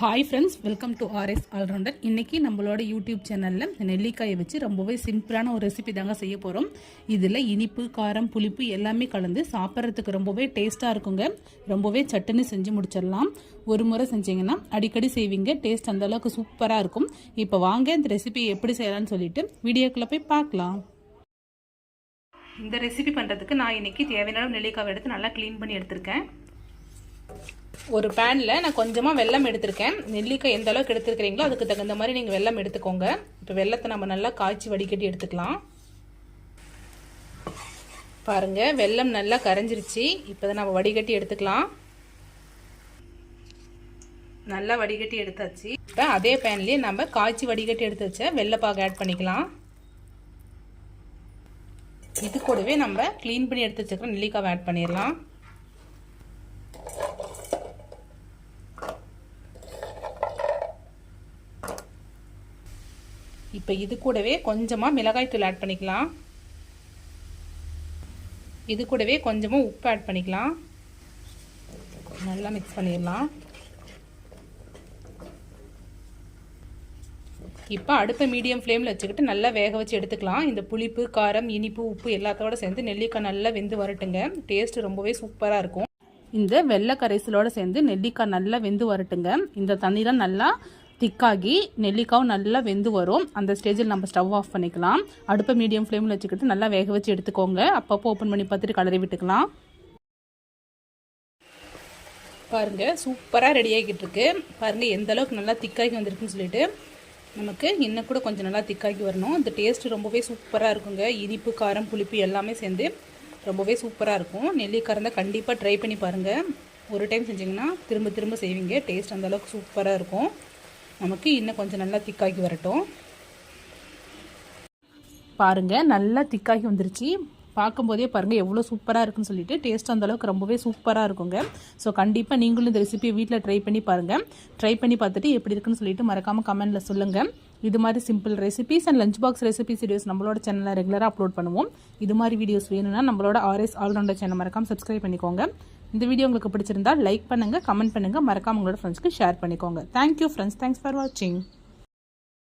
Hi friends welcome to RS allrounder இன்றைக்கி நம்மளோட YouTube சேனலில் நெல்லிக்காயை வச்சு ரொம்பவே சிம்பிளான ஒரு ரெசிபி தாங்க செய்ய போகிறோம் இதில் இனிப்பு காரம் புளிப்பு எல்லாமே கலந்து சாப்பிட்றதுக்கு ரொம்பவே டேஸ்ட்டாக இருக்குங்க. ரொம்பவே சட்டுன்னு செஞ்சு முடிச்சிடலாம். ஒரு முறை செஞ்சீங்கன்னா அடிக்கடி செய்வீங்க டேஸ்ட் அந்த அளவுக்கு சூப்பராக இருக்கும். இப்போ வாங்க இந்த ரெசிபி எப்படி செய்யலாம்னு சொல்லிட்டு வீடியோக்குள்ளே போய் பார்க்கலாம். இந்த ரெசிபி பண்ணுறதுக்கு நான் இன்றைக்கி தேவையான நெல்லிக்காவை எடுத்து நல்லா க்ளீன் பண்ணி எடுத்திருக்கேன். ஒரு பேனில் நான் கொஞ்சமாக வெல்லம் எடுத்திருக்கேன். நெல்லிக்காய் எந்த அளவுக்கு எடுத்துருக்கிறீங்களோ அதுக்கு தகுந்த மாதிரி நீங்கள் வெல்லம் எடுத்துக்கோங்க. இப்போ வெள்ளத்தை நம்ம நல்லா காய்ச்சி வடிகட்டி எடுத்துக்கலாம். பாருங்கள் வெல்லம் நல்லா கரைஞ்சிருச்சு. இப்போ தான் நம்ம வடிகட்டி எடுத்துக்கலாம். நல்லா வடிகட்டி எடுத்தாச்சு. இப்போ அதே பேன்லேயே நம்ம காய்ச்சி வடிகட்டி எடுத்து வச்ச வெள்ளைப்பாக ஆட் பண்ணிக்கலாம். இது கூடவே நம்ம க்ளீன் பண்ணி எடுத்து வச்சுருக்க நெல்லிக்காவை ஆட் பண்ணிடலாம். இப்போ இது கூடவே கொஞ்சமாக மிளகாய் தூள் ஆட் பண்ணிக்கலாம். இது கூடவே கொஞ்சமாக உப்பு ஆட் பண்ணிக்கலாம். நல்லா மிக்ஸ் பண்ணிடலாம். இப்போ அடுப்பை மீடியம் ஃப்ளேமில் வச்சுக்கிட்டு நல்லா வேக வச்சு எடுத்துக்கலாம். இந்த புளிப்பு காரம் இனிப்பு உப்பு எல்லாத்தோட சேர்ந்து நெல்லிக்காய் நல்லா வெந்து வரட்டுங்க. டேஸ்ட் ரொம்பவே சூப்பராக இருக்கும். இந்த வெள்ளை கரைசலோடு சேர்ந்து நெல்லிக்காய் நல்லா வெந்து வரட்டுங்க. இந்த தண்ணிலாம் நல்லா திக்காகி நெல்லிக்காவும் நல்லா வெந்து வரும். அந்த ஸ்டேஜில் நம்ம ஸ்டவ் ஆஃப் பண்ணிக்கலாம். அடுப்பை மீடியம் ஃப்ளேமில் வச்சுக்கிட்டு நல்லா வேக வச்சு எடுத்துக்கோங்க. அப்பப்போ ஓப்பன் பண்ணி பார்த்துட்டு கலரி விட்டுக்கலாம். பாருங்கள் சூப்பராக ரெடி ஆகிக்கிட்டு இருக்கு. பாருங்கள் எந்த அளவுக்கு நல்லா திக்காகி வந்திருக்குன்னு சொல்லிட்டு நமக்கு இன்னும் கூட கொஞ்சம் நல்லா திக்காகி வரணும். இந்த டேஸ்ட் ரொம்பவே சூப்பராக இருக்குங்க. இனிப்பு காரம் புளிப்பு எல்லாமே சேர்ந்து ரொம்பவே சூப்பராக இருக்கும். நெல்லிக்காய் இருந்தால் கண்டிப்பாக ட்ரை பண்ணி பாருங்கள் ஒரு டைம் செஞ்சிங்கன்னா திரும்ப திரும்ப செய்வீங்க. டேஸ்ட் அந்தளவுக்கு சூப்பராக இருக்கும். நமக்கு இன்னும் கொஞ்சம் நல்லா திக்காகி வரட்டும். பாருங்கள் நல்லா திக்காகி வந்துருச்சு. பார்க்கும்போதே பாருங்கள் எவ்வளோ சூப்பராக இருக்குன்னு சொல்லிட்டு டேஸ்ட் அந்தளவுக்கு ரொம்பவே சூப்பராக இருக்குங்க. ஸோ கண்டிப்பாக நீங்களும் இந்த ரெசிபியை வீட்டில் ட்ரை பண்ணி பாருங்கள் ட்ரை பண்ணி பார்த்துட்டு எப்படி இருக்குன்னு சொல்லிட்டு மறக்காமல் கமெண்ட்டில் சொல்லுங்கள் இது மாதிரி simple recipes and lunch box recipes videos நம்மளோட சேனலில் ரெகுலராக அப்லோட் பண்ணுவோம். இது மாதிரி வீடியோஸ் வேணும்னா நம்மளோட ஆர்எஸ் ஆல்ரவுண்டர் சேனல் மறக்காமல் சப்ஸ்கிரைப் பண்ணிக்கோங்க. இந்த வீடியோ உங்களுக்கு பிடிச்சிருந்தா லைக் பண்ணுங்கள் கமெண்ட் பண்ணுங்கள் மறக்காம உங்களோட ஃப்ரெண்ட்ஸ்க்கு ஷேர் பண்ணிக்கோங்க. தேங்க்யூ ஃப்ரெண்ட்ஸ் தேங்க்ஸ் ஃபார் வாட்சிங்